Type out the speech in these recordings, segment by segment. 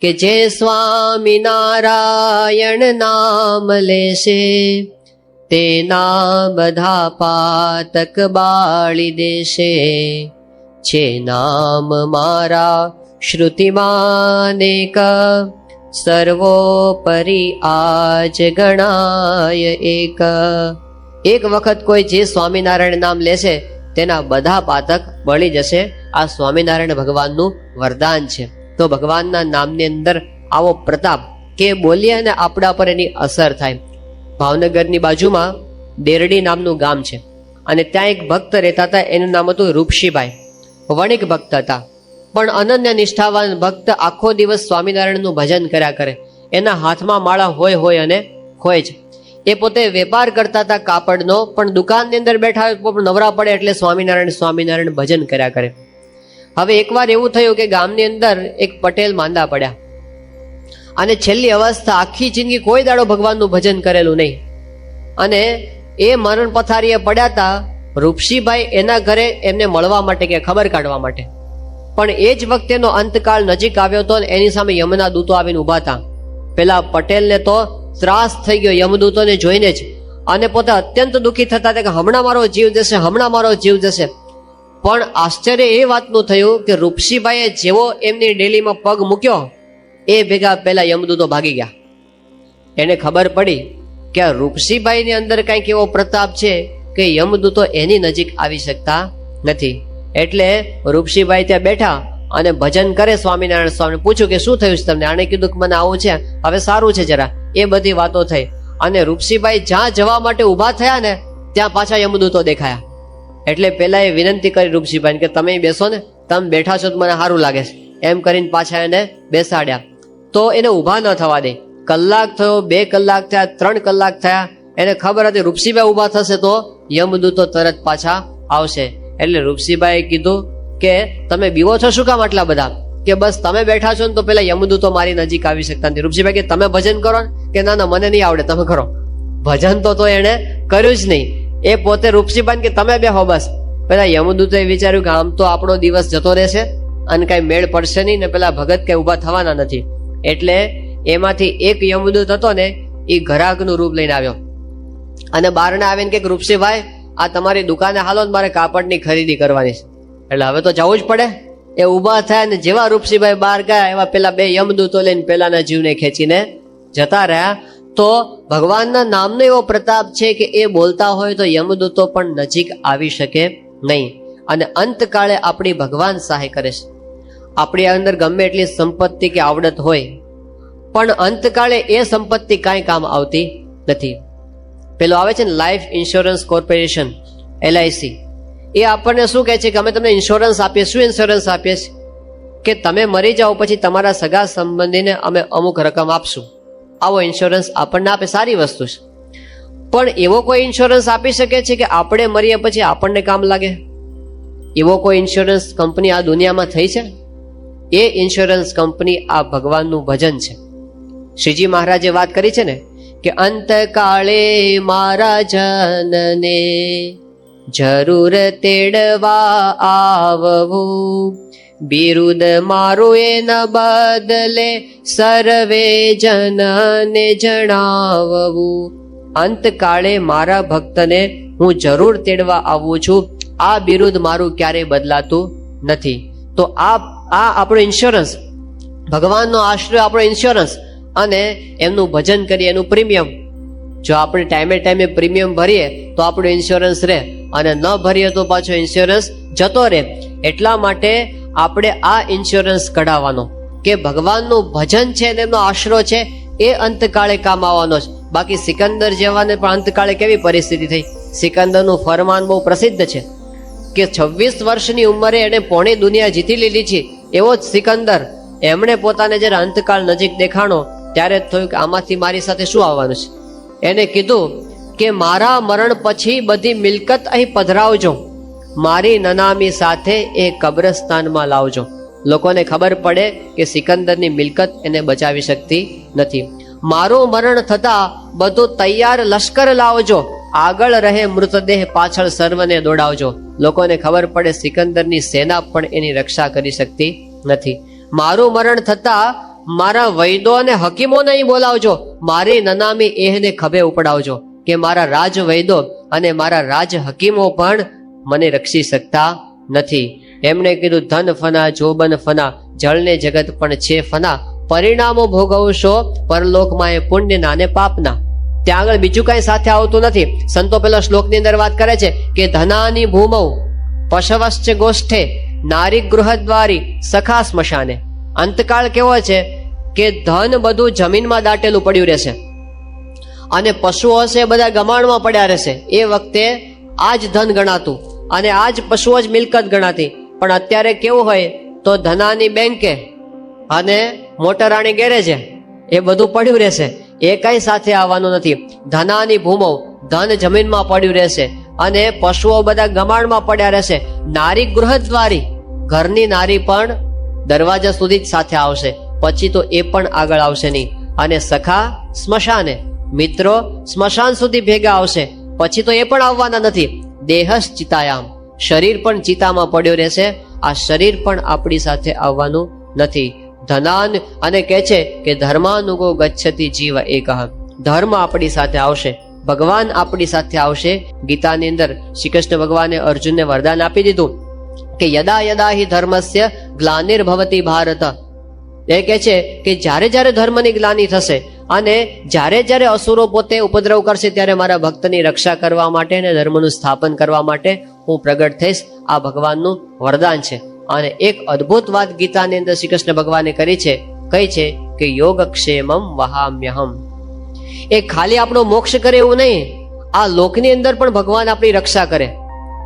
કે જે સ્વામી નારાયણ નામ લેશે, તેના બધા પાતક બાળી દેશે. છે નામ મારા શ્રુતિમાનેક સર્વોપરી આજ ગણાય એક. એક વખત કોઈ જે સ્વામિનારાયણ નામ લેશે, તેના બધા પાતક બળી જશે. આ સ્વામિનારાયણ ભગવાનનું વરદાન છે. તો ભગવાનના નામની અંદર આવો પ્રતાપ કે બોલીએ અને આપણા પર એની અસર થાય. ભાવનગરની બાજુમાં દેરડી નામનું ગામ છે અને ત્યાં એક ભક્ત રહેતા હતા, એનું નામ હતું રૂપશીભાઈ વણિક ભક્ત હતા. પણ અનન્ય નિષ્ઠાવાન ભક્ત આખો દિવસ સ્વામિનારાયણનું ભજન કર્યા કરે. એના હાથમાં માળા હોય હોય અને હોય જ એ પોતે વેપાર કરતા હતા કાપડનો, પણ દુકાનની અંદર બેઠા નવરા પડે એટલે સ્વામિનારાયણ સ્વામિનારાયણ ભજન કર્યા કરે. હવે એકવાર એવું થયું કે ગામની અંદર એક પટેલ માંદા પડ્યા. અને છેલ્લી અવસ્થા આખી જિંદગી કોઈ દાડો ભગવાનનું ભજન કરેલું નહીં. અને એ મરણ પથારીએ પડ્યા હતા રૂપસીભાઈ એના ઘરે એમને મળવા માટે કે ખબર કાઢવા માટે. પણ એ જ વખતેનો અંતકાળ નજીક આવ્યો હતો અને એની સામે યમના દૂતો આવીને ઊભા હતા પેલા પટેલને તો ત્રાસ થઈ ગયો યમદૂતોને જોઈને જ. અને પોતે અત્યંત દુઃખી થતા કે હમણાં મારો જીવ જશે, હમણાં મારો જીવ જશે. પણ આશ્ચર્ય એ વાતનું થયું કે રૂપસીભાઈએ જેવો એમની ડેલીમાં પગ મૂક્યો, એ ભેગા પહેલાં યમદૂતો ભાગી ગયા. એને ખબર પડી કે આ રૂપસીભાઈની અંદર કંઈક એવો પ્રતાપ છે કે યમદૂતો એની નજીક આવી શકતા નથી. એટલે રૂપસીભાઈ ત્યાં બેઠા અને ભજન કરે સ્વામિનારાયણ સ્વામી પૂછ્યું કે શું થયું છે તમને? આણે કીધું કે મને આવું છે. હવે સારું છે જરા. એ બધી વાતો થઈ અને રૂપસીભાઈ જ્યાં જવા માટે ઊભા થયા ને, ત્યાં પાછા યમદૂતો દેખાયા. એટલે પેલા એ વિનંતી કરી રૂપસીભાઈ કે તમે બેસો ને, તમે બેઠા છો તો મને સારું લાગે છે. એમ કરીને પાછા એને બેસાડ્યા. તો એને ઊભા ન થવા દે. કલાક થયો, બે કલાક થયા, ત્રણ કલાક થયા, એને ખબર હતી રૂપસીભાઈ ઊભા થશે તો યમદૂતો તરત પાછા આવશે. એટલે રૂપસીભાઈએ કીધું કે, તમે બીવો છો શું કામ આટલા બધા? કે બસ તમે બેઠા છો ને તો પેલા યમદૂતો મારી નજીક આવી શકતા નથી. રૂપસીભાઈ કે, તમે ભજન કરો કે, ના ના, મને નહીં આવડે, તમે કરો. ભજન તો તો એણે કર્યું જ નહીં. એ પોતે રૂપસીભાઈ કે તમે બે હો બસ. પેલા યમદૂતે વિચાર્યું કે આમ તો આપણો દિવસ જતો રહેશે અને કઈ મેળ પડશે નહીં ને પેલા ભગત કઈ ઊભા થવાના નથી. એટલે એમાંથી એક યમદૂત હતો ને, એ ઘરાકનું રૂપ લઈને આવ્યો. અને બારણે આવીને કે રૂપસીભાઈ આ તમારી દુકાને હાલો ને મારે કાપડની ખરીદી કરવાની છે. એટલે હવે તો જવું જ પડે. એ ઊભા થયા ને જેવા રૂપસીભાઈ બહાર ગયા, એવા પેલા બે યમદૂતો લઈને પેલાના જીવને ખેંચીને જતા રહ્યા. તો ભગવાનના નામનો એવો પ્રતાપ છે કે એ બોલતા હોય તો યમદૂતો પણ નજીક આવી શકે નહીં. અને અંતકાળે આપણી ભગવાન સહાય કરે છે. આપણી અંદર ગમે એટલી સંપત્તિ કે આવડત હોય, પણ અંતકાળે એ સંપત્તિ કાંઈ કામ આવતી નથી. પેલો આવે છે ને લાઈફ ઇન્સ્યોરન્સ કોર્પોરેશન એલઆઈસી એ આપણને શું કહે છે કે અમે તમને ઇન્સ્યોરન્સ આપીએ, શું ઇન્સ્યોરન્સ આપીએ છીએ? કે તમે મરી જાઓ પછી તમારા સગા સંબંધીને અમે અમુક રકમ આપશું. આવો ઇન્સ્યોરન્સ આપણને આપે, સારી વસ્તુ છે. પણ એવો કોઈ ઇન્સ્યોરન્સ આપી શકે છે કે આપણે મરીએ પછી આપણને કામ લાગે? એવો કોઈ ઇન્સ્યોરન્સ કંપની આ દુનિયામાં થઈ છે? એ ઇન્સ્યોરન્સ કંપની આ ભગવાનનું ભજન છે. શ્રીજી મહારાજે વાત કરી છે ને, કે અંતકાળે મારા જનને જરૂર તેડવા આવવું. બિરુદ મારું એના બદલે સર્વે જનને જણાવવું. અંતકાળે મારા ભક્તને હું જરૂર તેડવા આવું છું. આ બિરુદ મારું ક્યારેય બદલાતું નથી. તો આ આ આપણો ઇન્સ્યોરન્સ ભગવાનનો આશ્રય આપણો ઇન્સ્યોરન્સ અને એમનું ભજન કરીએ, એનું પ્રીમિયમ. જો આપણે ટાઈમે ટાઈમે પ્રીમિયમ ભરીએ, તો આપણું ઇન્સ્યોરન્સ રહે. અને ન ભરીએ તો પાછો ઇન્સ્યોરન્સ જતો રહે. એટલા માટે આપણે આ ઇન્સ્યોરન્સ કઢાવવાનો કે ભગવાનનું ભજન છે ને એમનો આશરો છે, એ અંતકાળે કામ આવવાનો છે. બાકી સિકંદર જેવાને પણ અંતકાળે કેવી પરિસ્થિતિ થઈ? સિકંદરનું ફરમાન બહુ પ્રસિદ્ધ છે કે છવ્વીસ વર્ષની ઉંમરે એણે પોણી દુનિયા જીતી લીધી છે. એવો જ સિકંદર એમણે પોતાને જ્યારે અંતકાળ નજીક દેખાણો, ત્યારે થયું કે આમાંથી મારી સાથે શું આવવાનું છે? એને કીધું કે મારા મરણ પછી બધી મિલકત અહીં પધરાવજો. મારી નનામી સાથે એ કબ્રસ્તાનમાં લાવજો. લોકોને ખબર પડે કે સિકંદરની મિલકત એને બચાવી શકતી નથી. મારું મરણ થતા બધું તૈયાર લશ્કર લાવજો. આગળ રહે મૃતદેહ, પાછળ સર્વને દોડાવજો. લોકોને ખબર પડે સિકંદરની સેના પણ એની રક્ષા કરી શકતી નથી. મારું મરણ થતા મારા વૈદો અને હકીમો નહીં બોલાવજો. મારી નનામી એહને ખભે ઉપડાવજો કે મારા રાજ વૈદો અને મારા રાજ હકીમો પણ મને રક્ષી શકતા નથી. એમણે કીધું, ધન ફના, જોબન ફના, જળને જગત પણ છે ફના. પરિણામો ભોગવશો, પરલોકમાં એ પુણ્યના અને પાપના. ત્યાં આગળ બીજું કઈ સાથે આવતું નથી. સંતો પેલા શ્લોકની અંદર વાત કરે છે કે, ધનાની ભૂમૌ, પશવશ્ચ ગોષ્ઠે, નારી ગૃહદ્વારી, સખા સ્મશાને. અંતકાળ કેવો છે? કે ધન બધું જમીનમાં દાટેલું પડ્યું રહેશે. અને પશુઓ હશે બધા ગમાણમાં પડ્યા રહેશે. એ વખતે આ જ ધન ગણાતું. અને આ જ પશુઓ જ મિલકત ગણાતી. પણ અત્યારે કેવું હોય તો ધનાની બેંકે અને મોટરાણી ગેરેજે એ બધું પડ્યું રહેશે. એ કઈ સાથે આવવાનું નથી. ધનાની ભૂમો ધન જમીનમાં પડ્યું રહેશે અને પશુઓ બધા ગમાણમાં પડ્યા રહેશે. નારી ગૃહદ્વારી, ઘરની નારી પણ દરવાજા સુધી જ સાથે આવશે. પછી તો એ પણ આગળ આવશે નહીં. અને સખા સ્મશાને, મિત્રો સ્મશાન સુધી ભેગા આવશે. પછી તો એ પણ આવવાના નથી. દેહસ ચિતાયામ શરીર પણ ચિતામાં પડ્યો રહેશે. આ શરીર પણ આપણી સાથે આવવાનું નથી. ધનાન અને કહે છે કે ધર્માનુગો ગચ્છતી જીવ એક. ધર્મ આપણી સાથે આવશે. ભગવાન આપણી સાથે આવશે. ગીતાની અંદર શ્રી કૃષ્ણ ભગવાને અર્જુનને વરદાન આપી દીધું કે યદા યદા હિ ધર્મસ્ય ગ્લાનિર્ભવતી ભારત. એ કહે છે કે જ્યારે જ્યારે ધર્મની ગ્લાની થશે અને જ્યારે જ્યારે અસુરો પોતે ઉપદ્રવ કરશે ત્યારે મારા ભક્તની રક્ષા કરવા માટે અને ધર્મનું સ્થાપન કરવા માટે હું પ્રગટ થઈશ. આ ભગવાનનું વરદાન છે. અને એક અદ્ભુત વાત ગીતાની અંદર શ્રી કૃષ્ણ ભગવાને કરી છે. કહી છે કે યોગક્ષેમમ વહામ્યહમ. એ ખાલી આપણો મોક્ષ કરે એવું નહીં. આ લોકની અંદર પણ ભગવાન આપણી રક્ષા કરે.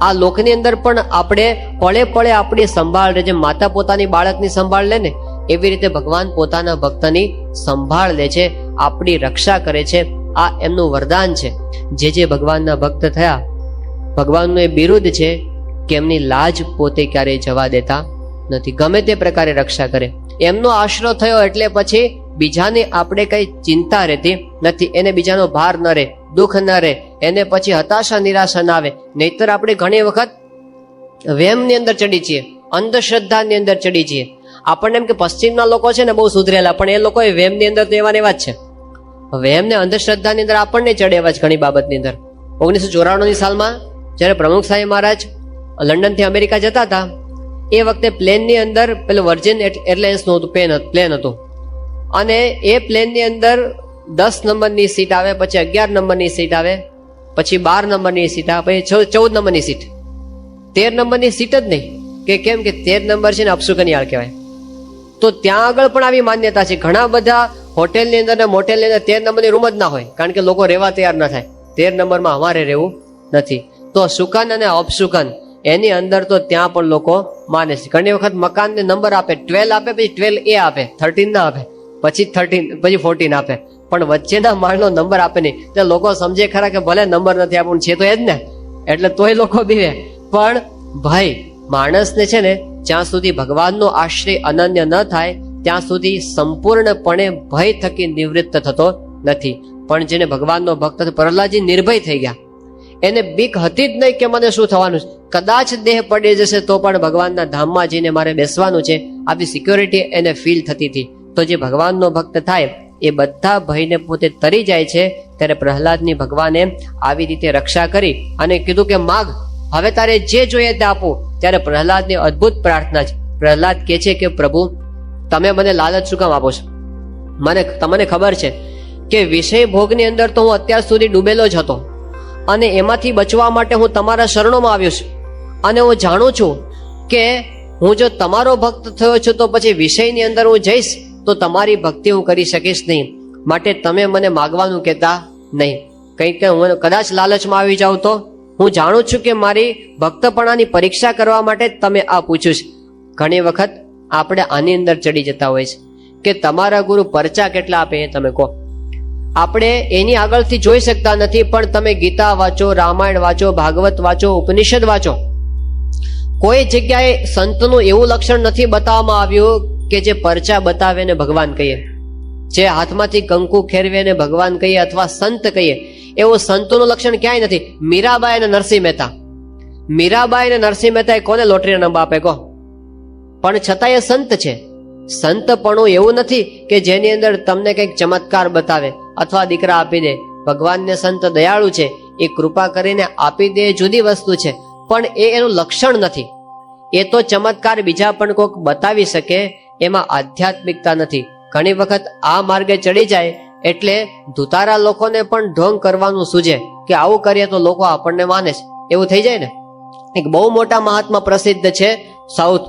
આ લોકની અંદર પણ આપણે પળે પળે આપણી સંભાળ જે માતા પોતાની બાળકની સંભાળ લે ને, એવી રીતે ભગવાન પોતાના ભક્તની સંભાળ લે છે, આપણી રક્ષા કરે છે, આ એમનું વરદાન છે. જે જે ભગવાનના ભક્ત થયા, ભગવાનનું એ બિરુદ છે કે એમની લાજ પોતે ક્યારેય જવા દેતા નથી. ગમે તે પ્રકારે રક્ષા કરે. એમનો આશરો થયો એટલે પછી બીજાની આપણે કઈ ચિંતા રહેતી નથી. એને બીજાનો ભાર ન રહે, દુઃખ ન રહે. એને પછી હતાશા, નિરાશા ના આવે. નહીતર આપણે ઘણી વખત વેમની અંદર ચડી છીએ અંધશ્રદ્ધાની અંદર ચડી છીએ આપણને એમ કે પશ્ચિમના લોકો છે ને બહુ સુધરેલા, પણ એ લોકો વેમની અંદર તો એવા ને છે. વેમને અંધશ્રદ્ધાની અંદર આપણને ચડે એવા જ ઘણી બાબતની અંદર. ઓગણીસો ચોરાણુંની સાલમાં જ્યારે પ્રમુખ સાહેબ મહારાજ લંડનથી અમેરિકા જતા હતા, એ વખતે પ્લેનની અંદર પેલું વર્જિન એરલાઇન્સનું હતું, પ્લેન પ્લેન હતું. અને એ પ્લેનની અંદર દસ નંબરની સીટ આવે, પછી અગિયાર નંબરની સીટ આવે, પછી બાર નંબરની સીટ આવે, પછી ચૌદ નંબરની સીટ. તેર નંબરની સીટ જ નહીં. કે કેમ કે તેર નંબર છે ને અપસુકનિયાળ કહેવાય. તો ત્યાં આગળ પણ આવી માન્યતા છે. ઘણા બધા હોટેલની અંદર ને મોટેલની અંદર તેર નંબરની રૂમ જ ના હોય. કારણ કે લોકો રહેવા તૈયાર ન થાય. તેર નંબરમાં અમારે રહેવું નથી. તો સુકન અને અપસુકન, એની અંદર તો ત્યાં પણ લોકો માને છે. ઘણી વખત મકાનને નંબર આપે ટ્વેલ્વ આપે, પછી ટ્વેલ્વ એ આપે થર્ટીન ના આપે, પછી થર્ટીન પછી ફોર્ટીન આપે. પણ વચ્ચેના માળનો નંબર આપે નહીં. તો લોકો સમજે ખરા કે ભલે નંબર નથી આપણું છે તો એ જ ને. એટલે તોય લોકો બીવે. પણ ભાઈ, માણસને છે ને જ્યાં સુધી ભગવાનનો આશ્રય અનન્ય ન થાય, ત્યાં સુધી સંપૂર્ણપણે ભય થકી નિવૃત્ત થતો નથી. પણ જેને ભગવાનનો ભક્ત પ્રહલાદજી નિર્ભય થઈ ગયા. એને બીક હતી જ નહીં કે મને શું થવાનું છે? કદાચ દેહ પડી જશે તો પણ ભગવાનના ધામમાં જઈને મારે બેસવાનું છે. આવી સિક્યોરિટી એને ફીલ થતી હતી. તો જે ભગવાનનો ભક્ત થાય, એ બધા ભયને પોતે તરી જાય છે. ત્યારે પ્રહલાદની ભગવાને આવી રીતે રક્ષા કરી અને કીધું કે, માગ હવે તારે જે જોઈએ તે આપું. ત્યારે પ્રહલાદની અદ્ભુત પ્રાર્થના છે. પ્રહલાદ કહે છે કે, પ્રભુ, તમે મને લાલચ શું કામ આપો છો? મને તમને ખબર છે કે વિષય ભોગની અંદર તો હું અત્યાર સુધી ડૂબેલો જ હતો. અને એમાંથી બચવા માટે હું તમારા શરણોમાં આવ્યો છું. અને હું જાણું છું કે હું જો તમારો ભક્ત થયો છું તો પછી વિષયની અંદર હું જઈશ તો તમારી ભક્તિ હું કરી શકીશ નહીં. માટે તમે મને માગવાનું કહેતા નહીં. કંઈક હું કદાચ લાલચમાં આવી જાઉં તો? હું જાણું છું કે મારી ભક્તપણાની પરીક્ષા કરવા માટે તમે આ પૂછ્યું છે. ઘણી વખત આપણે આની અંદર ચડી જતા હોય છે કે તમારા ગુરુ પરચા કેટલા આપે એ તમે કહો. આપણે એની આગળથી જોઈ શકતા નથી, પણ તમે ગીતા વાંચો, રામાયણ વાંચો, ભાગવત વાંચો, ઉપનિષદ વાંચો. કોઈ જગ્યાએ સંતનું એવું લક્ષણ નથી બતાવવામાં આવ્યું કે જે પરચા બતાવે ને ભગવાન કહીએ. જે હાથમાંથી કંકુ ખેરવે ને ભગવાન કહીએ અથવા સંત કહીએ, એવું સંતોનું લક્ષણ ક્યાંય નથી. મીરાબાઈ અને નરસિંહ મહેતા. મીરાબાઈ અને નરસિંહ મહેતાએ કોને લોટરીના નંબર આપે કહો? પણ છતાં એ સંત છે. સંતપણું એવું નથી કે જેની અંદર તમને કંઈક ચમત્કાર બતાવે અથવા દીકરા આપી દે. ભગવાનને સંત દયાળુ છે. એ કૃપા કરીને આપી દે જુદી વસ્તુ છે. પણ એ એનું લક્ષણ નથી. એ તો ચમત્કાર બીજા પણ કોઈક બતાવી શકે, એમાં આધ્યાત્મિકતા નથી. ઘણી વખત આ માર્ગે ચડી જાય એટલે ધુતારા લોકોને પણ ઢોંગ કરવાનું સૂજે કે આવું કરીએ તો લોકો આપણને માને છે. એવું થઈ જાય ને? એક બહુ મોટા મહાત્મા પ્રસિદ્ધ છે સાઉથ,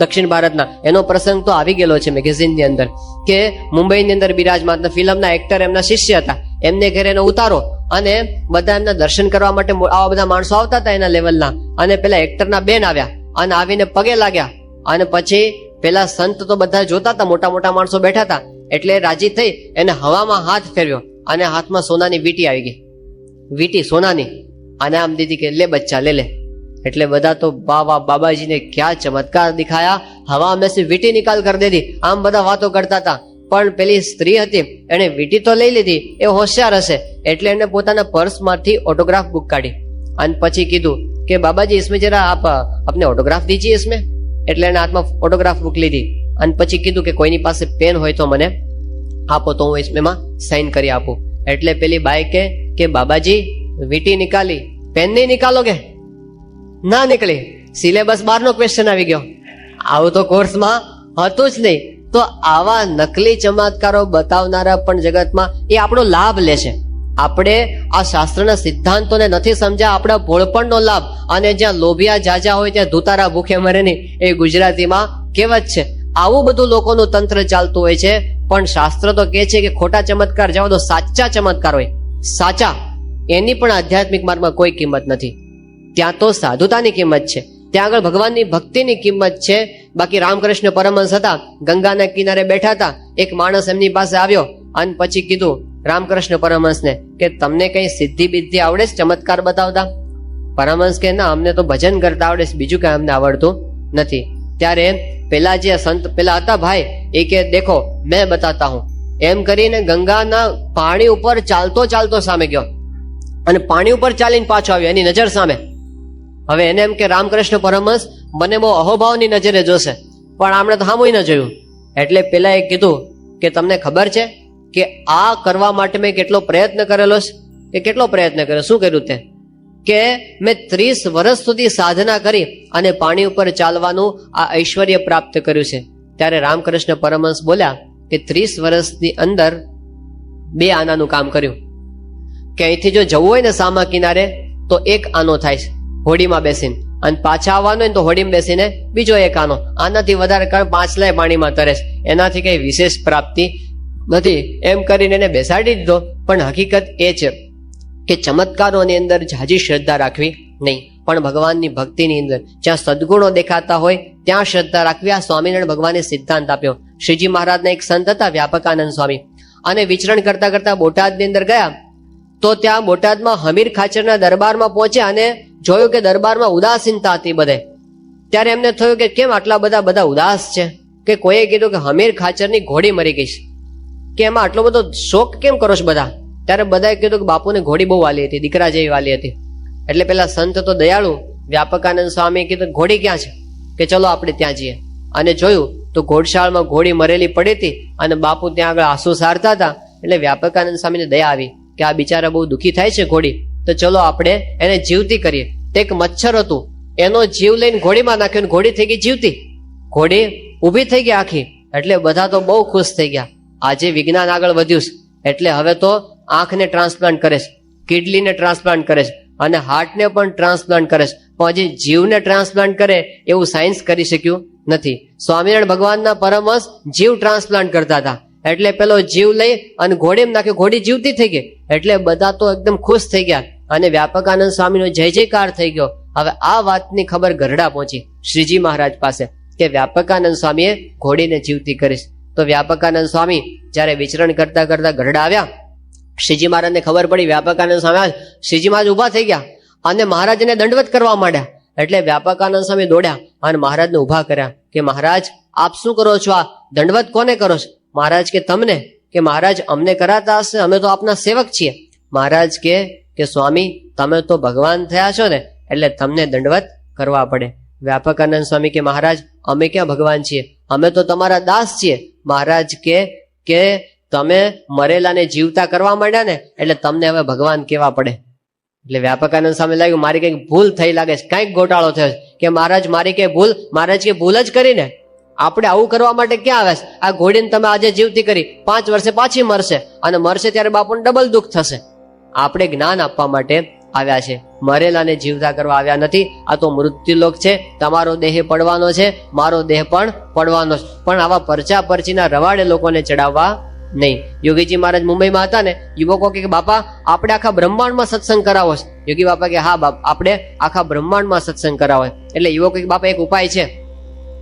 દક્ષિણ ભારતના. એનો પ્રસંગ તો આવી ગયેલો છે મેગેઝિનની અંદર કે મુંબઈની અંદર બિરાજમાન ફિલ્મના એક્ટર એમના શિષ્ય હતા. એમને ઘરે એને ઉતારો અને બધા એમના દર્શન કરવા માટે આવા બધા માણસો આવતા હતા એના લેવલના અને પેલા એક્ટરના બેન આવ્યા અને આવીને પગે લાગ્યા અને પછી પેલા સંત તો બધા જોતા હતા, મોટા મોટા માણસો બેઠા હતા. એટલે રાજી થઈ એને હવામાં હાથ ફેરવ્યો અને હાથમાં સોનાની વીટી આવી ગઈ. વીટી સોનાની. અને આમ દીધી કે, લે બચ્ચા, લે લે. એટલે બધા તો બાબા બાબાજીને ક્યાં ચમત્કાર દેખાયા? હવા મેં વીટી નિકાલ કરી દીધી. આમ બધા વાતો કરતા હતા. પણ પેલી સ્ત્રી હતી એણે વીટી તો લઈ લીધી. એ હોશિયાર હશે. એટલે એને પોતાના પર્સમાંથી ઓટોગ્રાફ બુક કાઢી. અને પછી કીધું કે, બાબાજી ઇસમે જરા આપ આપને ઓટોગ્રાફ દીજીએ ઇસમે એટલે એને હાથમાં ફોટોગ્રાફ બુક લીધી. અને પછી કીધું કે કોઈની પાસે પેન હોય તો મને આપો તો હું એમાં સાઈન કરી આપું. એટલે પેલી બાઈકે કે બાબાજી, વીટી નીકાળી. પેન નહીં નીકાલો કે? ના નીકળી. સિલેબસ બહારનો ક્વેશ્ચન આવી ગયો. આવું તો કોર્સમાં હતું જ નહીં. તો આવા નકલી ચમત્કારો બતાવનારા પણ જગતમાં એ આપણો લાભ લે છે. આપણે આ શાસ્ત્રના સિદ્ધાંતોને નથી સમજ્યા. આપણા ભોળપણનો લાભ અને જ્યાં લોભિયા જાજા હોય ત્યાં ધુતારા ભૂખે મરે નહીં. એ ગુજરાતીમાં કહેવત છે. આવું બધું લોકોનું તંત્ર ચાલતું હોય છે. પણ શાસ્ત્ર તો કહે છે કે ખોટા ચમત્કાર જાઓ તો સાચા ચમત્કાર હોય. સાચા, એની પણ આધ્યાત્મિક માર્ગમાં કોઈ કિંમત નથી. ત્યાં તો સાધુતાની કિંમત છે. ત્યાં આગળ ભગવાનની ભક્તિની કિંમત છે. બાકી રામકૃષ્ણ પરમહંસ હતા, ગંગાના કિનારે બેઠા હતા. એક માણસ એમની પાસે આવ્યો અને પછી કીધું રામકૃષ્ણ પરમહંસને કે તમને કઈ સિદ્ધિ બિદ્ધિ આવડે છે? ચમત્કાર બતાવતા? પરમહંસ કે, ના, અમને તો ભજન કરતા આવડે છે, બીજું કઈ અમને આવડતું નથી. ત્યારે પેલા જે સંત પેલા હતા ભાઈ, એ કે, દેખો, મેં બતાતા હું. એમ કરીને ગંગાના પાણી ઉપર ચાલતો ચાલતો સામે ગયો અને પાણી ઉપર ચાલીને પાછો આવ્યો, એની નજર સામે. હવે એને એમ કે, રામકૃષ્ણ પરમહંસ, મને બહુ અહોભાવની નજરે જોશે, પણ આમણે તો સામું ન જોયું. એટલે પેલા એ કીધું કે, તમને ખબર છે કે આ કરવા માટે મેં કેટલો પ્રયત્ન કરેલો છે? કે કેટલો પ્રયત્ન કર્યો? શું કર્યું તે? કે મેં ત્રીસ વર્ષ સુધી સાધના કરી અને પાણી ઉપર ચાલવાનું આ ઐશ્વર્ય પ્રાપ્ત કર્યું છે. ત્યારે રામકૃષ્ણ પરમહંસ બોલ્યા કે ત્રીસ વર્ષની અંદર બે આનાનું કામ કર્યું. કે અહીંથી જો જવું હોય ને સામા કિનારે, તો એક આનો થાય છે, હોડીમાં બેસીને. અને પાછા આવવાનું હોય તો હોડીમાં બેસીને બીજો એક આનો. આનાથી વધારે કારણ પાંચલાય પાણીમાં તરે છે. એનાથી કઈ વિશેષ પ્રાપ્તિ નથી, એમ કરીને એને બેસાડી દીધો. પણ હકીકત એ છે કે ચમત્કારોની અંદર જાજી શ્રદ્ધા રાખવી નહીં. પણ ભગવાનની ભક્તિની અંદર જ્યાં સદગુણો દેખાતા હોય, ત્યાં શ્રદ્ધા રાખવી આ સ્વામિનારાયણ ભગવાને સિદ્ધાંત આપ્યો. શ્રીજી મહારાજના એક સંત હતા, વ્યાપકાનંદ સ્વામી. અને વિચરણ કરતા કરતા બોટાદની અંદર ગયા, તો ત્યાં બોટાદમાં હમીર ખાચરના દરબારમાં પહોંચ્યા અને જોયું કે દરબારમાં ઉદાસીનતા હતી બધે. ત્યારે એમને થયું કે કેમ આટલા બધા બધા ઉદાસ છે? કે કોઈએ કીધું કે હમીર ખાચરની ઘોડી મરી ગઈ છે. કે એમાં આટલો બધો શોક કેમ કરો છો બધા? ત્યારે બધાએ કીધું કે બાપુને ઘોડી બહુ વાલી હતી, દીકરા જેવી વાલી હતી. એટલે પેલા સંત તો દયાળુ, વ્યાપકાનંદ સ્વામી કીધું, ઘોડી ક્યાં છે? કે ચલો આપણે ત્યાં જઈએ. અને જોયું તો ઘોડશાળમાં ઘોડી મરેલી પડી હતી અને બાપુ ત્યાં આગળ આંસુ સારતા હતા. એટલે વ્યાપકાનંદ સ્વામીને દયા આવી કે આ બિચારા બહુ દુઃખી થાય છે ઘોડી. તો ચલો આપણે એને જીવતી કરીએ. તે એક મચ્છર હતું. એનો જીવ લઈને ઘોડીમાં નાખ્યો ઘોડી થઈ ગઈ જીવતી. ઘોડી ઊભી થઈ ગઈ આખી. એટલે બધા તો બહુ ખુશ થઈ ગયા. આજે વિજ્ઞાન આગળ વધ્યું છે. એટલે હવે તો આંખને ટ્રાન્સપ્લાન્ટ કરે છે કિડલીને ટ્રાન્સપ્લાન્ટ કરે છે અને હાર્ટને પણ ટ્રાન્સપ્લાન્ટ કરે છે. પણ હજી જીવને ટ્રાન્સપ્લાન્ટ કરે એવું સાયન્સ કરી શક્યું નથી. સ્વામિનારાયણ ભગવાનના પરમહંસ જીવ ટ્રાન્સપ્લાન્ટ કરતા હતા. એટલે પેલો જીવ લઈ અને ઘોડી નાખ્યો, ઘોડી જીવતી થઈ ગઈ. એટલે બધા તો એકદમ ખુશ થઈ ગયા અને વ્યાપકાનંદ સ્વામીનો જય જયકાર થઈ ગયો. હવે આ વાતની ખબર ગરડા પહોંચી શ્રીજી મહારાજ પાસે કે વ્યાપકાનંદ સ્વામીએ ઘોડીને જીવતી કરીશ તો વ્યાપકાનંદ સ્વામી જ્યારે વિચરણ કરતા કરતા ગરડા આવ્યા શ્રીજી મહારાજને ખબર પડી વ્યાપકાનંદ સ્વામી. શ્રીજી મહારાજ ઊભા થઈ ગયા અને મહારાજને દંડવત કરવા માંડ્યા. એટલે વ્યાપકાનંદ સ્વામી દોડ્યા અને મહારાજને ઊભા કર્યા કે મહારાજ, આપ શું કરો છો? આ દંડવત કોને કરો છો? મહારાજ કે તમને, કે મહારાજ અમને કરાતા હશે? અમે તો આપના સેવક છીએ. મહારાજ કે કે સ્વામી, તમે તો ભગવાન થયા છો ને, એટલે તમને દંડવત કરવા પડે. વ્યાપકાનંદ સ્વામી કે, મહારાજ, અમે ક્યાં ભગવાન છીએ? અમે તો તમારા દાસ છીએ. મહારાજ કે કે તમે મરેલાને જીવતા કરવા માંડ્યા ને, એટલે તમને હવે ભગવાન કેવા પડે? એટલે વ્યાપકાનંદ સામે લાગ્યું, મારી કંઈક ભૂલ થઈ લાગે છે, કંઈક ગોટાળો થયો છે. કે, મહારાજ, મારી કઈ ભૂલ, મહારાજ કે ભૂલ જ કરીને આપણે આવું કરવા માટે ક્યાં આવે છે? આ ઘોડીને તમે આજે જીવતી કરી, પાંચ વર્ષે પાછી મરશે, અને મરશે ત્યારે બાપુને ડબલ દુઃખ થશે. આપણે જ્ઞાન આપવા માટે આવ્યા છે. મરેલાને જીવતા કરવા આવ્યા નથી. આ તો મૃત્યુલોક છે. તમારો દેહ પડવાનો છે. મારો દેહ પણ પડવાનો છે. પણ આવા પરચા પરચીના રવાડે લોકોને ચડાવવા નહીં. યોગીજી મહારાજ મુંબઈમાં હતા ને, યુવકો કે બાપા, આપણે આખા બ્રહ્માંડમાં સત્સંગ કરાવો. છે યોગી બાપા કે, હા, બાપ, આપણે આખા બ્રહ્માંડમાં સત્સંગ કરાવો. એટલે યુવકો કે, બાપા, એક ઉપાય છે.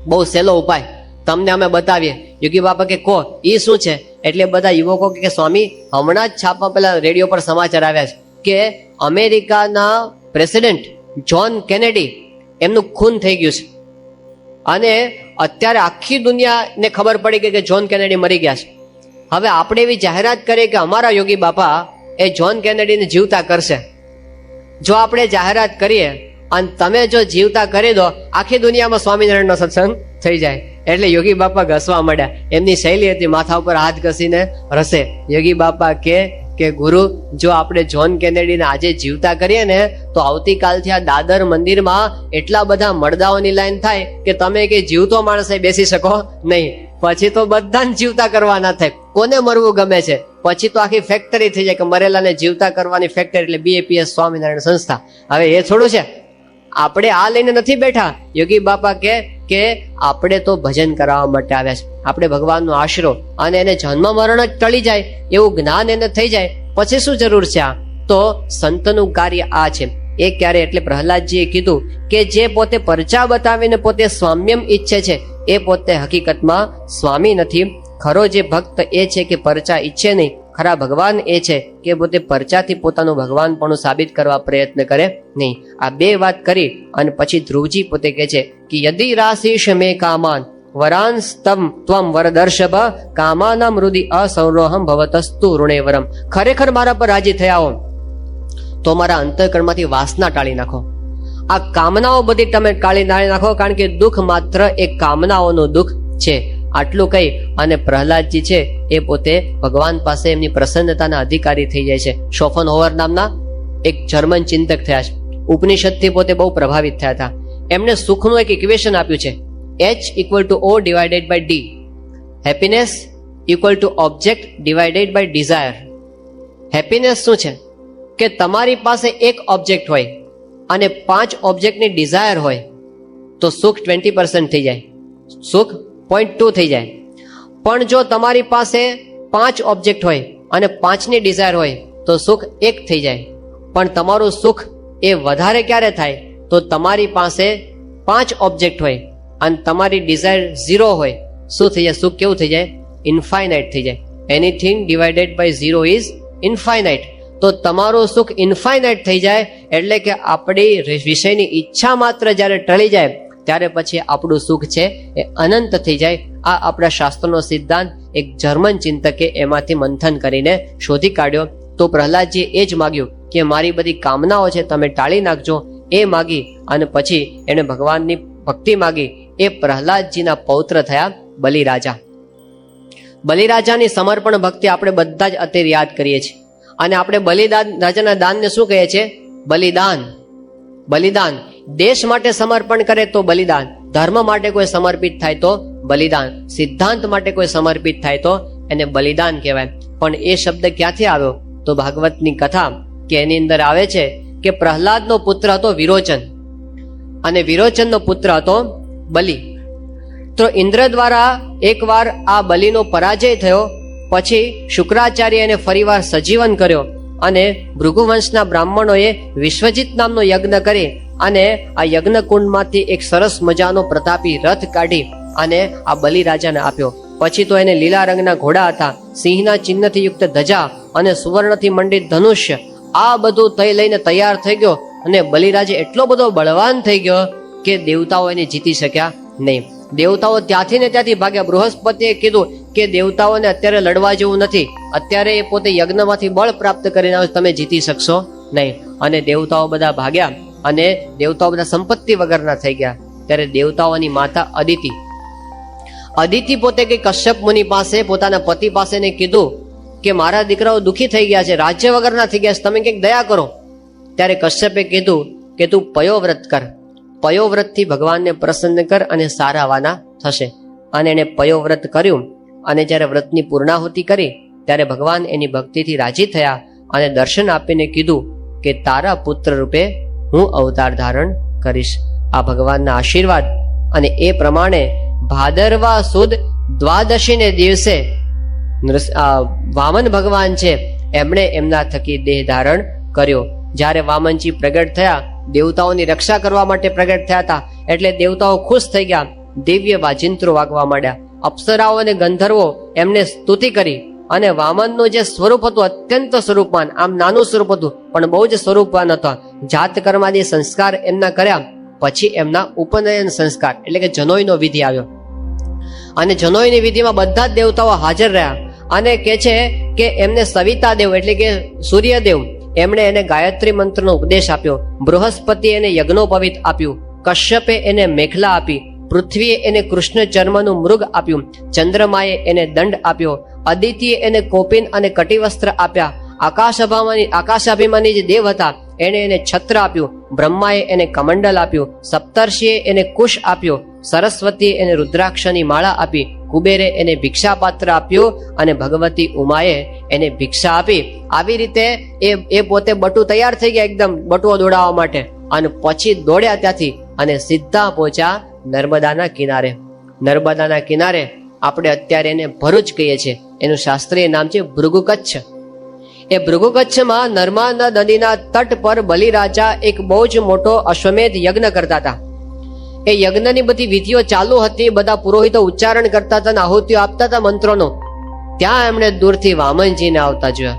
બહુ સહેલો ઉપાય. તમને અમે બતાવીએ. યોગી બાપા કે, કો એ શું છે? એટલે બધા યુવકો કે સ્વામી, હમણાં જ છાપા પેલા રેડિયો પર સમાચાર આવ્યા છે. કે અમેરિકાના પ્રેસિડેન્ટ જ્હોન કેનેડી એમનું ખૂન થઈ ગયું છે. અને અત્યારે આખી દુનિયાને ખબર પડી ગઈ કે જ્હોન કેનેડી મરી ગયા છે. હવે આપણે એવી જાહેરાત કરીએ કે અમારા યોગી બાપા એ જ્હોન કેનેડીને જીવતા કરશે. જો આપણે જાહેરાત કરીએ અને તમે જો જીવતા કરી દો, આખી દુનિયામાં સ્વામિનારાયણનો સત્સંગ થઈ જાય. એટલે યોગી બાપા ઘસવા માંડ્યા. એમની શૈલી હતી, માથા ઉપર હાથ ઘસીને રસે યોગી બાપા કે કે ગુરુ, જો આપણે જ્હોન કેનેડીને આજે જીવતા કરીએ ને, તો આવતીકાલથી આ દાદર મંદિરમાં એટલા બધા મળદાઓની લાઈન થાય કે તમે કે જીવતો માણસે બેસી શકો નહીં. પછી તો બધાને જીવતા કરવાના થાય. કોને મરવું ગમે છે? પછી તો આખી ફેક્ટરી થઈ જાય કે મરેલાને જીવતા કરવાની ફેક્ટરી એટલે બીએપીએસ સ્વામિનારાયણ સંસ્થા. હવે એ થોડું છે. આપણે આ લઈને નથી બેઠા. યોગી બાપા કે આપણે તો ભજન કરાવવા માટે આવ્યા છે. આપણે ભગવાનનો આશરો અને એને જન્મ મરણ જ ટળી જાય એવું જ્ઞાન એને થઈ જાય, પછી શું જરૂર છે આ? તો સંતનું કાર્ય આ છે. એ ક્યારે? એટલે પ્રહલાદજીએ કીધું કે જે પોતે પરચા બતાવીને પોતે સ્વામ્યમ ઈચ્છે છે, એ પોતે હકીકતમાં સ્વામી નથી. ખરો જે ભક્ત એ છે કે પરચા ઈચ્છે નહીં, ખરા ભગવાન એ છે કે પોતે પરચાથી પોતાનું ભગવાન પણ સાબિત કરવા પ્રયત્ન કરે નહીં. આ બે વાત કરી અને પછી ધ્રુવજી પોતે કહે છે કે યદિ રાશિષ મે કામાન વરાંસ તમ ત્વમ વરદર્શભ કામાના મૃદિ અસૌરોહમ ભવતસ્તુ ઋણેવરમ ખરેખર મારા પર રાજી થયા હો તો મારા અંતઃકરણમાંથી વાસના ટાળી નાખો આ કામનાઓ બધી તમે ટાળી નાળી નાખો કારણ કે દુઃખ માત્ર એક કામનાઓનું દુઃખ છે આટલું કહી અને પ્રહલાદજી છે એ પોતે ભગવાન પાસે એમની પ્રસન્નતાના અધિકારી થઈ જાય છે શોફન હોવર નામના એક જર્મન ચિંતક થયા છે ઉપનિષદથી પોતે બહુ પ્રભાવિત થયા હતા। એમણે સુખનું એક ઇક્વેશન આપ્યું છે H equal to O divided by D happiness equal to object divided by desire happiness શું છે? કે તમારી પાસે એક ઓબ્જેક્ટ હોય અને પાંચ ઓબ્જેક્ટની ડિઝાયર હોય, તો સુખ ટ્વેન્ટી પર્સન્ટ થઈ જાય. સુખ પોઈન્ટ ટુ થઈ જાય. પણ જો તમારી પાસે પાંચ ઓબ્જેક્ટ હોય અને પાંચની ડિઝાયર હોય, તો સુખ એક થઈ જાય. પણ તમારું સુખ એ વધારે ક્યારે થાય? તો તમારી પાસે પાંચ ઓબ્જેક્ટ હોય અને તમારી ડિઝાયર ઝીરો હોય, શું થઈ જાય? સુખ કેવું થઈ જાય? ઇન્ફાઇનાઇટ થઈ જાય. Anything divided by zero is infinite તો તમારું સુખ ઇન્ફાઇનાઇટ થઈ જાય, એટલે કે આપણી વિષયની ઈચ્છા માત્ર જ્યારે ટળી જાય, ત્યારે પછી આપણું સુખ છે એ અનંત થઈ જાય. આ આપણા શાસ્ત્રનો સિદ્ધાંત એક જર્મન ચિંતકે એમાંથી મંથન કરીને શોધી કાઢ્યો. તો પ્રહલાદજીએ એ જ માગ્યું કે મારી બધી કામનાઓ છે તમે ટાળી નાખજો. એ માગી અને પછી એણે ભગવાનની ભક્તિ માગી. એ પ્રહલાદજીના પૌત્ર થયા બલિરાજા. બલિરાજાની સમર્પણ ભક્તિ આપણે બધા જ અત્યારે યાદ કરીએ છીએ. અને આપણે બલિદાન, રાજાના દાનને શું કહીએ છીએ? બલિદાન. બલિદાન. દેશ માટે સમર્પણ કરે તો બલિદાન. ધર્મ માટે કોઈ સમર્પિત થાય તો બલિદાન. સિદ્ધાંત માટે કોઈ સમર્પિત થાય તો એને બલિદાન કહેવાય. પણ એ શબ્દ ક્યાંથી આવ્યો? તો ભાગવતની કથા કે એની અંદર આવે છે કે પ્રહલાદનો પુત્ર હતો વિરોચન. અને વિરોચનનો પુત્ર હતો બલિ. તો ઇન્દ્ર દ્વારા એકવાર આ બલિનો પરાજય થયો, પછી શુક્રાચાર્ય એને ફરીવાર સજીવન કર્યો અને ભૃગુવંશના બ્રાહ્મણોએ વિશ્વજીત નામનો યજ્ઞ કરી અને આ યજ્ઞકુંડમાંથી એક સરસ મજાનો પ્રતાપી રથ કાઢી અને આ બલિરાજાને આપ્યો. પછી તો એને લીલા રંગના ઘોડા હતા, સિંહના ચિહ્નથી યુક્ત ધજા અને સુવર્ણથી મંડિત ધનુષ્ય, આ બધું તય લઈને તૈયાર થઈ ગયો અને બલિરાજે એટલો બધો બળવાન થઈ ગયો કે દેવતાઓ એને જીતી શક્યા નહીં. દેવતાઓ ત્યાંથી ને ત્યાંથી ભાગ્યા. બૃહસ્પતિએ કીધું કે દેવતાઓને અત્યારે લડવા જેવું નથી. અત્યારે એ પોતે યજ્ઞમાંથી બળ પ્રાપ્ત કરીને આવે તમે જીતી શકશો નહીં. અને દેવતાઓ બધા ભાગ્યા અને દેવતાઓ બધા સંપત્તિ વગરના થઈ ગયા. ત્યારે દેવતાઓની માતા અદિતિ. અદિતિ પોતે કે કશ્યપ મુનિ પાસે પોતાના પતિ પાસે ને કીધું કે મારા દીકરાઓ દુઃખી થઈ ગયા છે, રાજ્ય વગરના થઈ ગયા છે. તમે કંઈક દયા કરો. ત્યારે કશ્યપે કીધું કે તું પયોવ્રત કર. પયોવ્રતથી ભગવાનને પ્રસન્ન કર અને સારા વાના થશે. અને એણે પયોવ્રત કર્યું અને જ્યારે વ્રતની પૂર્ણાહુતિ કરી, ત્યારે ભગવાન એની ભક્તિથી રાજી થયા અને દર્શન આપીને કીધું કે, તારા પુત્ર રૂપે હું અવતાર ધારણ કરીશ. આ ભગવાનના આશીર્વાદ અને એ પ્રમાણે ભાદરવા સુદ દ્વાદશીને દિવસે વામન ભગવાન છે, એમણે એમના થકી દેહ ધારણ કર્યો. જ્યારે વામનજી પ્રગટ થયા દેવતાઓની રક્ષા કરવા માટે પ્રગટ થયા હતા. એટલે દેવતાઓ ખુશ થઈ ગયા. દિવ્ય વાજિંત્રો વાગવા માંડ્યા. અપ્સરાઓ અને ગંધર્વો એમને સ્તુતિ કરી. અને વામનનું જે સ્વરૂપ હતું અત્યંત સ્વરૂપવાન, આમ નાનું સ્વરૂપ હતું, પણ બહુ જ સ્વરૂપવાન હતા. જાત કર્માદી સંસ્કાર એમના કર્યા. પછી એમના ઉપનયન સંસ્કાર, એટલે કે જનોઈનો વિધિ આવ્યો. અને જનોઈની વિધિમાં બધા જ દેવતાઓ હાજર રહ્યા. અને કે છે કે એમને સવિતા દેવ એટલે કે સૂર્યદેવ એમણે એને ગાયત્રી મંત્રનો ઉપદેશ આપ્યો. બૃહસ્પતિ એને યજ્ઞોપવિત આપ્યું. કશ્યપે એને મેખલા આપી. પૃથ્વીએ એને કૃષ્ણ ચર્મનું મૃગ આપ્યું. ચંદ્રમાએ એને દંડ આપ્યો. અદિતિએ એને કોપિન અને કટિવસ્ત્ર આપ્યા. આકાશાભિમાની આકાશાભિમાની જે દેવ હતા, એણે એને છત્ર આપ્યું. બ્રહ્માએ એને કમંડલ આપ્યું. સપ્તર્ષિએ એને કુશ આપ્યો. સરસ્વતીએ એને રુદ્રાક્ષની માળા આપી, કુબેરે એને ભિક્ષાપાત્ર આપ્યું અને ભગવતી ઉમાએ એને ભિક્ષા આપી. આવી રીતે એ એ પોતે બટુ તૈયાર થઈ ગયા એકદમ, બટુઓ દોડાવવા માટે. અને પછી દોડ્યા ત્યાંથી અને સીધા પહોંચ્યા નર્મદાના કિનારે. નર્મદાના કિનારે આપણે અત્યારે એને ભરૂચ કહીએ છીએ. એનું શાસ્ત્રીય નામ છે ભૃગુ કચ્છ એ ભૃગુકચ્છમાં નર્મદા નદીના તટ પર બલિરાજા એક બહુ જ મોટો અશ્વમેધ યજ્ઞ કરતા હતા. એ યજ્ઞની બધી વિધિઓ ચાલુ હતી બધા પુરોહિતો ઉચ્ચારણ કરતા હતા આહુતિઓ આપતા હતા મંત્રોનો. ત્યાં એમણે દૂરથી વામનજીને આવતા જોયા.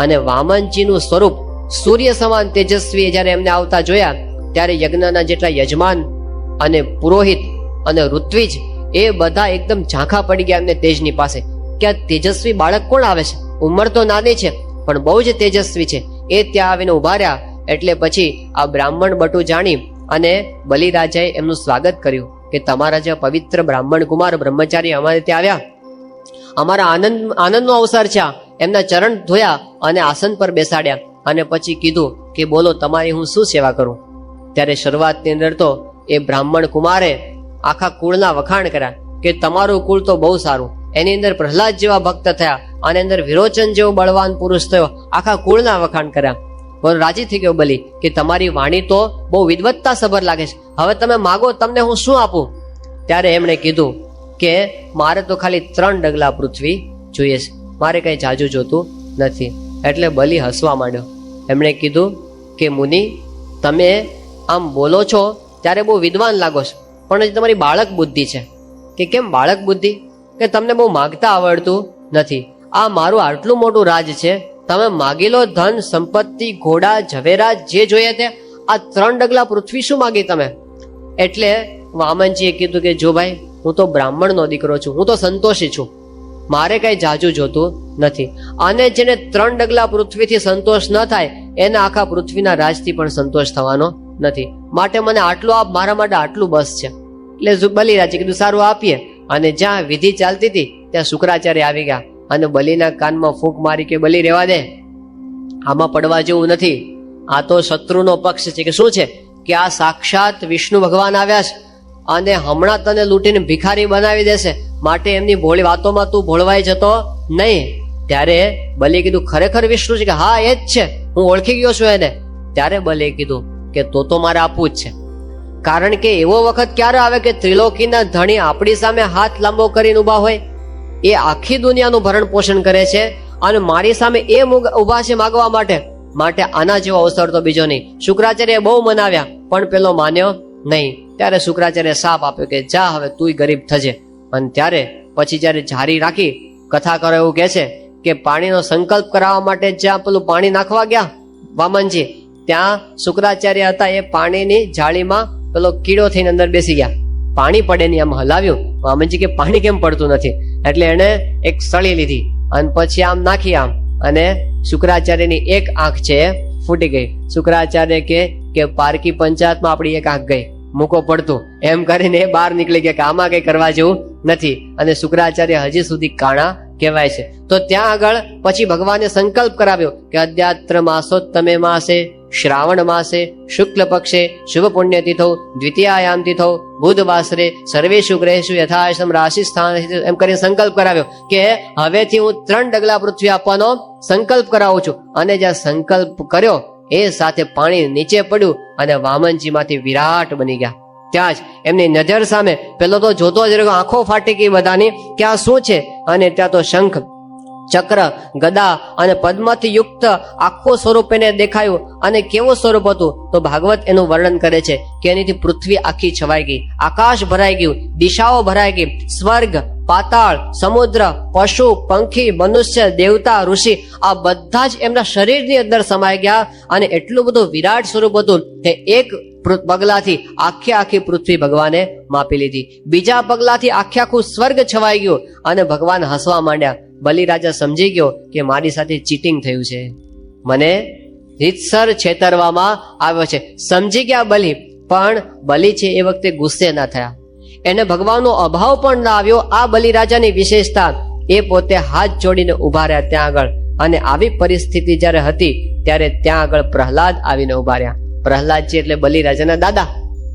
અને વામનજીનું સ્વરૂપ સૂર્ય સમાન તેજસ્વી જ્યારે એમને આવતા જોયા, ત્યારે યજ્ઞના જેટલા યજમાન અને પુરોહિત અને ઋત્વિજ એ બધા એકદમ ઝાંખા પડી ગયા એમને તેજની પાસે. કે આ તેજસ્વી બાળક કોણ આવે છે? ઉંમર તો નાની છે, પણ બહુ જ તેજસ્વી છે. એ ત્યાં આવીને ઊભા રહ્યા, એટલે પછી આ બ્રાહ્મણ બટુ જાણી અને બલિરાજાએ એમનું સ્વાગત કર્યું કે તમારા જે પવિત્ર બ્રાહ્મણ કુમાર બ્રહ્મચારી અમારે ત્યાં આવ્યા. અમારા આનંદ, આનંદનો અવસર છે એમના ચરણ ધોયા અને આસન પર બેસાડ્યા અને પછી કીધું કે બોલો તમારી હું શું સેવા કરું? ત્યારે શરૂઆતની અંદર તો એ બ્રાહ્મણ કુમારે આખા કુળના વખાણ કર્યા કે તમારું કુળ તો બહુ સારું. એની અંદર પ્રહલાદ જેવા ભક્ત થયા અને અંદર વિરોચન જેવો બળવાન પુરુષ થયો. આખા કુળના વખાણ કર્યા. રાજી થઈ ગયો બલી કે તમારી વાણી તો બહુ વિદવત્તા સભર લાગે છે. હવે તમે માગો તમને હું શું આપું? ત્યારે એમણે કીધું કે મારે તો ખાલી ત્રણ ડગલા પૃથ્વી જોઈએ છે. મારે કંઈ જાજુ જોતું નથી. એટલે બલી હસવા માંડ્યો. એમણે કીધું કે મુનિ, તમે આમ બોલો છો ત્યારે બહુ વિદ્વાન લાગો છો. પણ હજી તમારી બાળક બુદ્ધિ છે. કે કેમ બાળક બુદ્ધિ? કે તમને બહુ માગતા આવડતું નથી. આ મારું આટલું મોટું રાજ છે તમે માગી લો ધન, સંપત્તિ, ઘોડા ઝવેરા જે જોઈએ તે, આ ત્રણ ડગલા પૃથ્વી શું માગી તમે? એટલે વામનજીએ કીધું કે, જો ભાઈ, હું તો બ્રાહ્મણનો દીકરો છું, હું તો સંતોષી છું. મારે કઈ જાજુ જોતું નથી. અને જેને ત્રણ ડગલા પૃથ્વીથી સંતોષ ન થાય, એને આખા પૃથ્વીના રાજથી પણ સંતોષ થવાનો નથી. માટે મને આટલું આપ, મારા માટે આટલું બસ છે. એટલે બલિરાજે કીધું, સારું આપીએ. અને જ્યાં વિધિ ચાલતી હતી, ત્યાં શુક્રાચાર્ય આવી ગયા. અને બલિના કાનમાં ફૂંક મારી કે બલી રહેવા દે. આમાં પડવા જેવું નથી. આ તો શત્રુનો પક્ષ છે કે શું છે? કે આ સાક્ષાત વિષ્ણુ ભગવાન આવ્યા છે અને હમણાં તને લૂંટીને ભિખારી બનાવી દેશે. માટે એમની ભોળી વાતોમાં તું ભોળવાઈ જતો નહીં. ત્યારે બલી કીધું, ખરેખર વિષ્ણુ છે કે હા, એ જ છે. હું ઓળખી ગયો છું એને. ત્યારે બલે કીધું કે, તો તો મારે આપવું જ છે. કારણ કે એવો વખત ક્યારે આવે કે ત્રિલોકીના ધણી આપણી સામે હાથ લાંબો કરીને ઊભા હોય? એ આખી દુનિયાનું ભરણ પોષણ કરે છે અને મારી સામે એ ઊભા છે માગવા માટે. માટે આના જેવો અવસર તો બીજો નહીં. શુક્રાચાર્ય બહુ મનાવ્યા, પણ પેલો માન્યો નહીં. ત્યારે શુક્રાચાર્ય સાપ આપ્યો કે, જા હવે, તુંય ગરીબ થજે. અને ત્યારે પછી જ્યારે જારી રાખી કથા કરો એવું કહે છે કે, પાણીનો સંકલ્પ કરાવવા માટે જ્યાં પેલું પાણી નાખવા ગયા, વામનજી, ત્યાં શુક્રાચાર્ય હતા, એ પાણીની જાળીમાં પેલો કીડો થઈને અંદર બેસી ગયા. પાણી પડે નહીં આમ હલાવ્યું વામનજી કે પાણી કેમ પડતું નથી? એટલે એણે એક સળી લીધી અને પછી આમ નાખી આમ. અને શુક્રાચાર્યની એક આંખ છે, ફૂટી ગઈ. શુક્રાચાર્ય કે કે પારકી પંચાયતમાં આપણી એક આંખ ગઈ. મૂકો પડતું. એમ કરીને બહાર નીકળી ગયા કે આમાં કઈ કરવા જેવું નથી. અને શુક્રાચાર્ય હજી સુધી કાણા કહેવાય છે. તો ત્યાં આગળ પછી ભગવાને સંકલ્પ કરાવ્યો કે અધ્યાત્ર માસોત્તમે માસે, શ્રાવણ માસે, શુક્લ પક્ષે શુભ પુણ્ય તિથો, દ્વિતીયાયામ તિથો, બુધવાસરે સર્વેશુ ગ્રહેશુ યથાશમ રાશિ સ્થાન એમ કરીને સંકલ્પ કરાવ્યો કે હવેથી હું ત્રણ ડગલા પૃથ્વી આપવાનો સંકલ્પ કરાવું છું. અને જ્યાં સંકલ્પ કર્યો, એ સાથે પાણી નીચે પડ્યું અને વામનજીમાંથી વિરાટ બની ગયા. ત્યાં જ એમની નજર સામે પેલો તો જોતો જ રહ્યો, આંખો ફાટી ગઈ બધાની, કે આ શું છે? અને ત્યાં તો શંખ, ચક્ર, ગદા અને પદ્મથી યુક્ત આખું સ્વરૂપ એને દેખાયું. અને કેવું સ્વરૂપ હતું તો ભાગવત એનું વર્ણન કરે છે કે એનીથી પૃથ્વી આખી છવાઈ ગઈ, આકાશ ભરાઈ ગયું, દિશાઓ ભરાઈ ગઈ, સ્વર્ગ, પાતાળ, સમુદ્ર, પશુ, પંખી, મનુષ્ય, દેવતા, ઋષિ આ બધા જ એમના શરીરની અંદર સમાઈ ગયા અને એટલું બધું વિરાટ સ્વરૂપ હતું કે એક પગલાથી આખી આખી પૃથ્વી ભગવાને માપી લીધી. બીજા પગલાથી આખે આખું સ્વર્ગ છવાઈ ગયું અને ભગવાન હસવા માંડ્યા. બલિરાજા સમજી ગયો કે મારી સાથે ચીટિંગ થયું છે. મને રીતસર છેતરવામાં આવ્યો છે. સમજી ગયા બલિ, પણ બલિ છે એ વખતે ગુસ્સે ના થયા. એને ભગવાનનો અભાવ પણ ના આવ્યો. આ બલિરાજાની વિશેષતા, એ પોતે હાથ જોડીને ઊભા રહ્યા ત્યાં આગળ. અને આવી પરિસ્થિતિ જ્યારે હતી, ત્યારે ત્યાં આગળ પ્રહલાદ આવીને ઊભા રહ્યા. પ્રહલાદજી એટલે બલિરાજાના દાદા.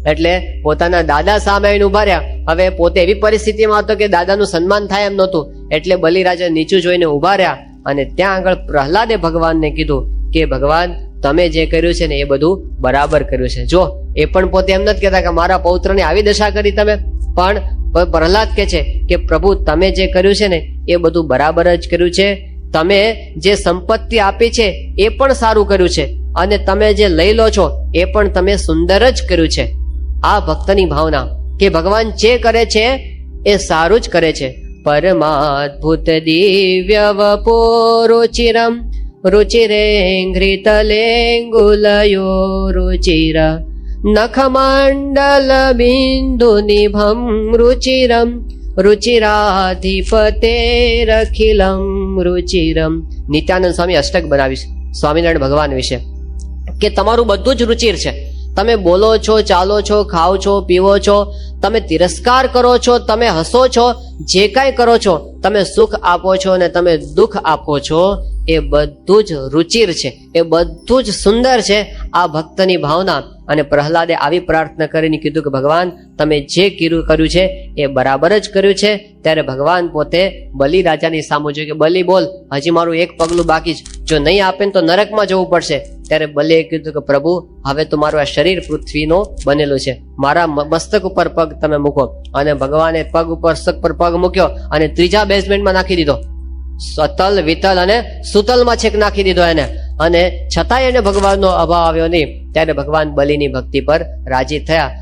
એટલે પોતાના દાદા સામે આવીને ઊભા રહ્યા. હવે પોતે એવી પરિસ્થિતિમાં હતો કે દાદાનું સન્માન થાય એમ નહોતું. એટલે બલિરાજા નીચું જોઈને ઊભા રહ્યા. અને ત્યાં આગળ પ્રહલાદે ભગવાનને કીધું કે ભગવાન, તમે જે કર્યું છે ને એ બધું બરાબર કર્યું છે. જો, એ પણ પોતે એમ નથી કહેતા કે મારા પૌત્રની આવી દશા કરી તમે. પણ પ્રહલાદ કે છે કે પ્રભુ, તમે જે કર્યું છે ને એ બધું બરાબર જ કર્યું છે. તમે જે સંપત્તિ આપી છે એ પણ સારું કર્યું છે. અને તમે જે લઈ લો છો એ પણ તમે સુંદર જ કર્યું છે. આ ભક્તની ભાવના કે ભગવાન જે કરે છે એ સારું જ કરે છે. પરમાદ્ભુત દિવ્ય વપોરો રુચિરમ રુચિરેંઘ્રિતલેંગુલયો રુચિર નખમંડલ બિંદુ નિભમ રુચિરમ નિત્યાનંદ સ્વામી અષ્ટક બનાવીશ સ્વામિનારાયણ ભગવાન વિશે કે તમારું બધું જ રુચિર છે તમે બોલો છો ચાલો છો ખાઓ છો પીવો છો તમે તિરસ્કાર કરો છો તમે હસો છો જે કાંઈ કરો છો તમે સુખ આપો છો અને તમે દુઃખ આપો છો એ બધું જ રુચિર છે. એ બધું જ સુંદર છે આ ભક્તની ભાવના. અને પ્રહલાદે આવી પ્રાર્થના કરીને કીધું કે, ભગવાન, તમે જે કીધું કર્યું છે એ બરાબર જ કર્યું છે. ત્યારે ભગવાન પોતે બલિ રાજાની સામુ જોયું કે, બલિ બોલ, હજી મારું એક પગલું બાકી છે. જો નહીં આપે તો નરકમાં જવું પડશે. ત્યારે બલિએ કીધું કે, પ્રભુ, હવે તો મારું આ શરીર પૃથ્વીનો બનેલું છે. મારા મસ્તક ઉપર પગ તમે મૂકો. અને ભગવાને પગ ઉપર પર પગ મૂક્યો અને ત્રીજા બેઝમેન્ટમાં નાખી દીધો. સતલ, વિતલ અને સુતલમાં છેક નાખી દીધો એને. અને છતાંય એને ભગવાનનો અભાવ આવ્યો નહીં. ત્યારે ભગવાન બલિની ભક્તિ પર રાજી થયા.